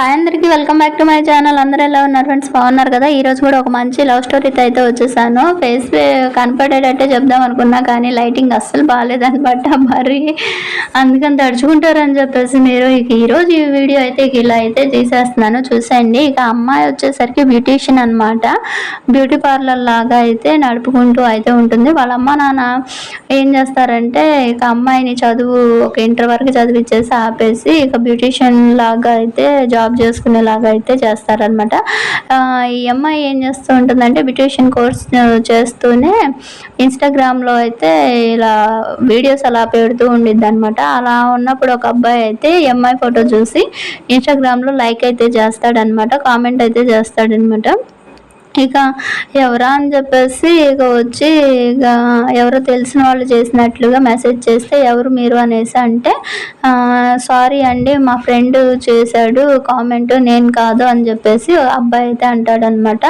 Hi అందరికి welcome back to my channel. అందరూ ఎలా ఉన్నారు ఫ్రెండ్స్? బాగున్నారు కదా? ఈ రోజు కూడా ఒక మంచి లవ్ స్టోరీతో అయితే వచ్చేసాను. ఫేస్ కనపడేటట్టే చెప్దాం అనుకున్నా కానీ లైటింగ్ అస్సలు బాగాలేదనమాట మరి. అందుకని తడుచుకుంటారని చెప్పేసి మీరు ఇక ఈరోజు ఈ వీడియో అయితే ఇక ఇలా అయితే తీసేస్తున్నాను. చూసండి ఇక అమ్మాయి వచ్చేసరికి బ్యూటీషియన్ అనమాట బ్యూటీ పార్లర్ లాగా అయితే నడుపుకుంటూ అయితే ఉంటుంది. వాళ్ళ అమ్మ నాన్న ఏం చేస్తారంటే ఇక అమ్మాయిని చదువు ఒక ఇంటర్ వరకు చదివిచ్చేసి ఆపేసి ఇక బ్యూటీషియన్ లాగా అయితే జాబ్ చేసుకునేలాగా అయితే చేస్తారనమాట ఈ అమ్మాయి ఏం చేస్తూ ఉంటుందంటే బ్యూటిషియన్ కోర్స్ చేస్తూనే ఇన్స్టాగ్రామ్లో అయితే ఇలా వీడియోస్ అలా పెడుతూ ఉండిద్ది అనమాట అలా ఉన్నప్పుడు ఒక అబ్బాయి అయితే ఈ అమ్మాయి ఫోటో చూసి ఇన్స్టాగ్రామ్లో లైక్ అయితే చేస్తాడనమాట కామెంట్ అయితే చేస్తాడనమాట ఇక ఎవరా అని చెప్పేసి ఇక వచ్చి ఇక ఎవరో తెలిసిన వాళ్ళు చేసినట్లుగా మెసేజ్ చేస్తే ఎవరు మీరు అనేసి అంటే సారీ అండి మా ఫ్రెండ్ చేశాడు కామెంట్ నేను కాదు అని చెప్పేసి అబ్బాయి అయితే అంటాడనమాట.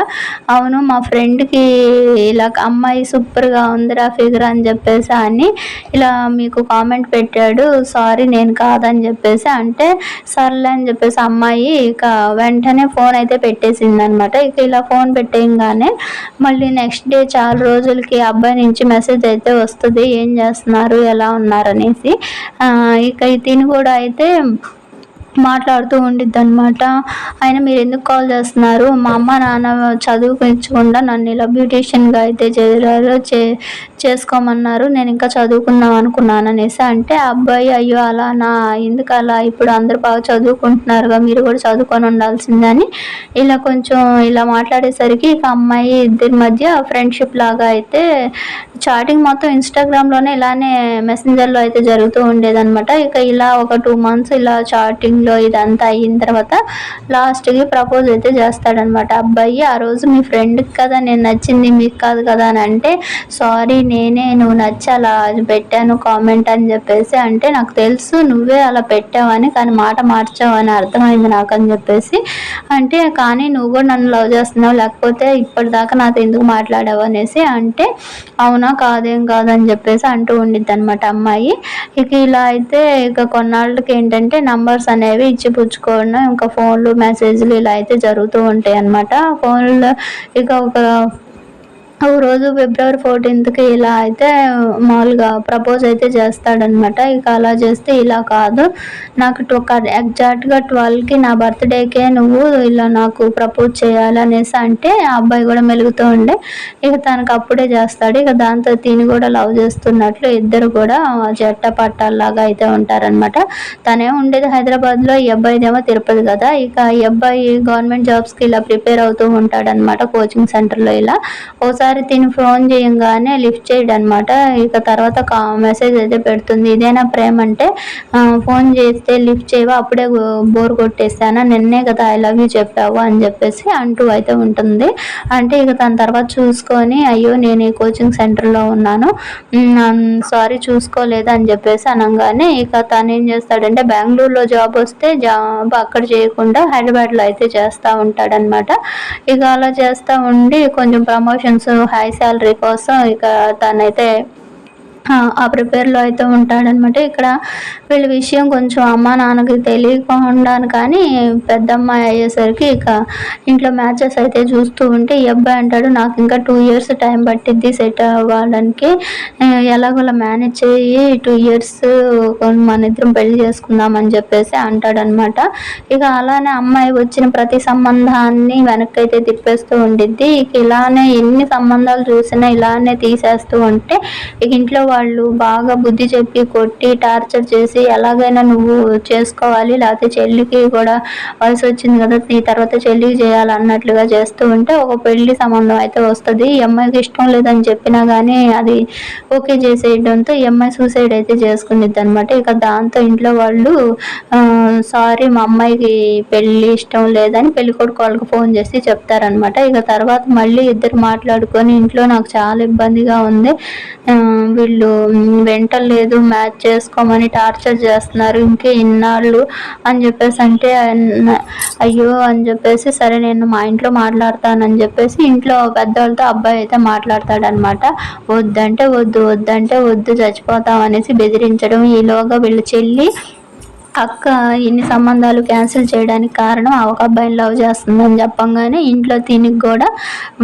అవును మా ఫ్రెండ్కి ఇలా అమ్మాయి సూపర్గా ఉందిరా ఫిగర్ అని చెప్పేసి అని ఇలా మీకు కామెంట్ పెట్టాడు. సారీ నేను కాదని చెప్పేసి అంటే సర్లే అని చెప్పేసి అమ్మాయి ఇక వెంటనే ఫోన్ అయితే పెట్టేసింది అనమాట ఇక ఇలా ఫోన్ పెట్టి పెట్టేయంగానే మళ్ళీ నెక్స్ట్ డే చాలా రోజులకి అబ్బాయి నుంచి మెసేజ్ అయితే వస్తుంది. ఏం చేస్తున్నారు? ఎలా ఉన్నారు అనేసి ఇక తిని కూడా అయితే మాట్లాడుతూ ఉండిద్ది అనమాట ఆయన మీరు ఎందుకు కాల్ చేస్తున్నారు? మా అమ్మ నాన్న చదువుపించకుండా నన్ను ఇలా బ్యూటీషియన్గా అయితే చేరారు. చే చేసుకోమన్నారు. నేను ఇంకా చదువుకుందాం అనుకున్నాను అనేసి అంటే అబ్బాయి అయ్యో అలా నా ఎందుకు అలా ఇప్పుడు అందరు బాగా చదువుకుంటున్నారుగా మీరు కూడా చదువుకొని ఉండాల్సిందని. ఇలా కొంచెం ఇలా మాట్లాడేసరికి ఇక అమ్మాయి ఇద్దరి మధ్య ఫ్రెండ్షిప్ లాగా అయితే చాటింగ్ మొత్తం ఇన్స్టాగ్రామ్లోనే ఇలానే మెసెంజర్లో అయితే జరుగుతూ ఉండేదన్నమాట. ఇక ఇలా ఒక టూ మంత్స్ ఇలా చాటింగ్లో ఇదంతా అయిన తర్వాత లాస్ట్కి ప్రపోజ్ అయితే చేస్తాడనమాట అబ్బాయి ఆ రోజు మీ ఫ్రెండ్కి కదా నేను నచ్చింది మీకు కాదు కదా అని అంటే సారీ నేనే నువ్వు నచ్చి అలా పెట్టాను కామెంట్ అని చెప్పేసి అంటే నాకు తెలుసు నువ్వే అలా పెట్టావని కానీ మాట మార్చావని అర్థమైంది నాకు అని చెప్పేసి. అంటే కానీ నువ్వు కూడా నన్ను లవ్ చేస్తున్నావు లేకపోతే ఇప్పటిదాకా నాతో ఎందుకు మాట్లాడావు అనేసి అంటే అవునా కాదేం కాదని చెప్పేసి అంటూ ఉండిద్ది అనమాట అమ్మాయి. ఇక ఇలా అయితే ఇక కొన్నాళ్ళకి ఏంటంటే నంబర్స్ అనేవి ఇచ్చి పుచ్చుకోవడం ఇంకా ఫోన్లు మెసేజ్లు ఇలా అయితే జరుగుతూ ఉంటాయి అనమాట ఫోన్లో ఇక ఒక ఓ రోజు ఫిబ్రవరి ఫోర్టీన్త్కి ఇలా అయితే మామూలుగా ప్రపోజ్ అయితే చేస్తాడనమాట ఇక అలా చేస్తే ఇలా కాదు. నాకు ఒక ఎగ్జాక్ట్గా ట్వెల్వ్కి నా బర్త్డేకే నువ్వు ఇలా నాకు ప్రపోజ్ చేయాలి అనేసి అంటే ఆ అబ్బాయి కూడా మెలుగుతూ ఉండే. ఇక తనకు అప్పుడే చేస్తాడు. ఇక దాంతో తిని కూడా లవ్ చేస్తున్నట్లు ఇద్దరు కూడా జట్ట పట్టాలాగా అయితే ఉంటారనమాట తనే ఉండేది హైదరాబాద్లో ఈ అబ్బాయిదేమో తిరుపతి కదా. ఇక ఈ అబ్బాయి గవర్నమెంట్ జాబ్స్కి ఇలా ప్రిపేర్ అవుతూ ఉంటాడనమాట కోచింగ్ సెంటర్లో ఇలా. ఓసారి ఒకసారి తిని ఫోన్ చేయంగానే లిఫ్ట్ చేయడం అనమాట ఇక తర్వాత మెసేజ్ అయితే పెడుతుంది. ఇదేనా ప్రేమ అంటే ఫోన్ చేస్తే లిఫ్ట్ చేయవా? అప్పుడే బోర్ కొట్టేస్తానా? నిన్నే కదా ఐ లవ్ యూ చెప్పావు అని చెప్పేసి అంటూ అయితే ఉంటుంది. అంటే ఇక తన తర్వాత చూసుకొని అయ్యో నేను ఈ కోచింగ్ సెంటర్లో ఉన్నాను. సారీ చూసుకోలేదు అని చెప్పేసి అనగానే ఇక తను ఏం చేస్తాడంటే బెంగళూరులో జాబ్ వస్తే జాబ్ అక్కడ చేయకుండా హైదరాబాద్లో అయితే చేస్తూ ఉంటాడనమాట. ఇక అలా చేస్తూ ఉండి కొంచెం ప్రమోషన్స్ హై శాలరీ కోసం ఇక తనైతే ఆ ప్రిపేర్లో అయితే ఉంటాడనమాట. ఇక్కడ వీళ్ళ విషయం కొంచెం అమ్మ నాన్నకి తెలియకుండా కానీ పెద్దమ్మాయి అయ్యేసరికి ఇక ఇంట్లో మ్యాచెస్ అయితే చూస్తూ ఉంటే ఈ అబ్బాయి అంటాడు నాకు ఇంకా టూ ఇయర్స్ టైం పట్టిద్ది సెట్ అవ్వడానికి ఎలాగోలా మేనేజ్ చేయి టూ ఇయర్స్ మన ఇద్దరం పెళ్ళి చేసుకుందామని చెప్పేసి అంటాడనమాట. ఇక అలానే అమ్మాయి వచ్చిన ప్రతి సంబంధాన్ని వెనక్కి అయితే తిప్పేస్తూ ఉండిద్ది. ఇక ఇలానే ఎన్ని సంబంధాలు చూసినా ఇలానే తీసేస్తూ ఉంటే ఇక ఇంట్లో వాళ్ళు బాగా బుద్ధి చెప్పి కొట్టి టార్చర్ చేసి ఎలాగైనా నువ్వు చేసుకోవాలి. లేకపోతే చెల్లికి కూడా వయసు వచ్చింది కదా నీ తర్వాత చెల్లికి చేయాలి అన్నట్లుగా చేస్తూ ఉంటే ఒక పెళ్ళి సంబంధం అయితే వస్తుంది. ఈ అమ్మాయికి ఇష్టం లేదని చెప్పినా కానీ అది ఓకే చేసేయడంతో ఈ అమ్మాయి సూసైడ్ అయితే చేసుకునిద్ది అనమాట ఇక దాంతో ఇంట్లో వాళ్ళు సారీ మా అమ్మాయికి పెళ్ళి ఇష్టం లేదని పెళ్ళి కొడుకు వాళ్ళకి ఫోన్ చేసి చెప్తారనమాట ఇక తర్వాత మళ్ళీ ఇద్దరు మాట్లాడుకొని ఇంట్లో నాకు చాలా ఇబ్బందిగా ఉంది. వీళ్ళు వెంటలేదు మ్యాచ్ చేసుకోమని టార్చర్ చేస్తున్నారు ఇంకే ఇన్నాళ్ళు అని చెప్పేసి అంటే అయ్యో అని చెప్పేసి సరే నేను మా ఇంట్లో మాట్లాడతానని చెప్పేసి ఇంట్లో పెద్దవాళ్ళతో అబ్బాయి అయితే మాట్లాడతాడనమాట. వద్దంటే వద్దు వద్దంటే వద్దు చచ్చిపోతాం అనేసి బెదిరించడం. ఈలోగా వీళ్ళు చెల్లి అక్క ఇన్ని సంబంధాలు క్యాన్సిల్ చేయడానికి కారణం ఆ ఒక అబ్బాయిని లవ్ చేస్తుందని చెప్పంగానే ఇంట్లో తినికి కూడా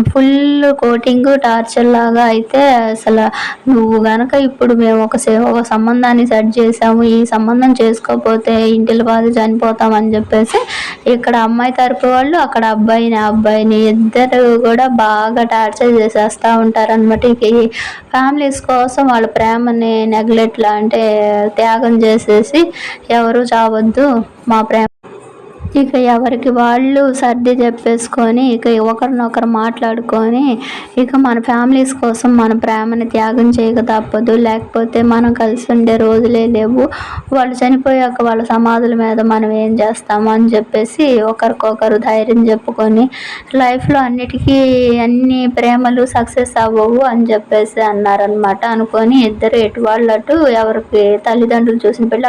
ఫుల్ కోటింగ్ టార్చర్ లాగా అయితే అసలు నువ్వు గనక ఇప్పుడు మేము ఒక సే ఒక సంబంధాన్ని సెట్ చేసాము ఈ సంబంధం చేసుకోకపోతే ఇంటిల బాధ చనిపోతామని చెప్పేసి ఇక్కడ అమ్మాయి తరపు వాళ్ళు అక్కడ అబ్బాయిని ఆ అబ్బాయిని ఇద్దరు కూడా బాగా టార్చర్ చేసేస్తూ ఉంటారనమాట ఇక ఈ ఫ్యామిలీస్ కోసం వాళ్ళ ప్రేమని నెగ్లెట్లా అంటే త్యాగం చేసేసి ఎవరు చావద్దు మా ప్రేమ. ఇక ఎవరికి వాళ్ళు సర్ది చెప్పేసుకొని ఇక ఒకరినొకరు మాట్లాడుకొని ఇక మన ఫ్యామిలీస్ కోసం మన ప్రేమని త్యాగం చేయక తప్పదు. లేకపోతే మనం కలిసి ఉండే రోజులే లేవు. వాళ్ళు చనిపోయాక వాళ్ళ సమాధుల మీద మనం ఏం చేస్తాము అని చెప్పేసి ఒకరికొకరు ధైర్యం చెప్పుకొని లైఫ్లో అన్నిటికీ అన్ని ప్రేమలు సక్సెస్ అవ్వవు అని చెప్పేసి అన్నారనమాట అనుకొని ఇద్దరు ఎటు వాళ్ళటు ఎవరికి తల్లిదండ్రులు చూసిన పిల్ల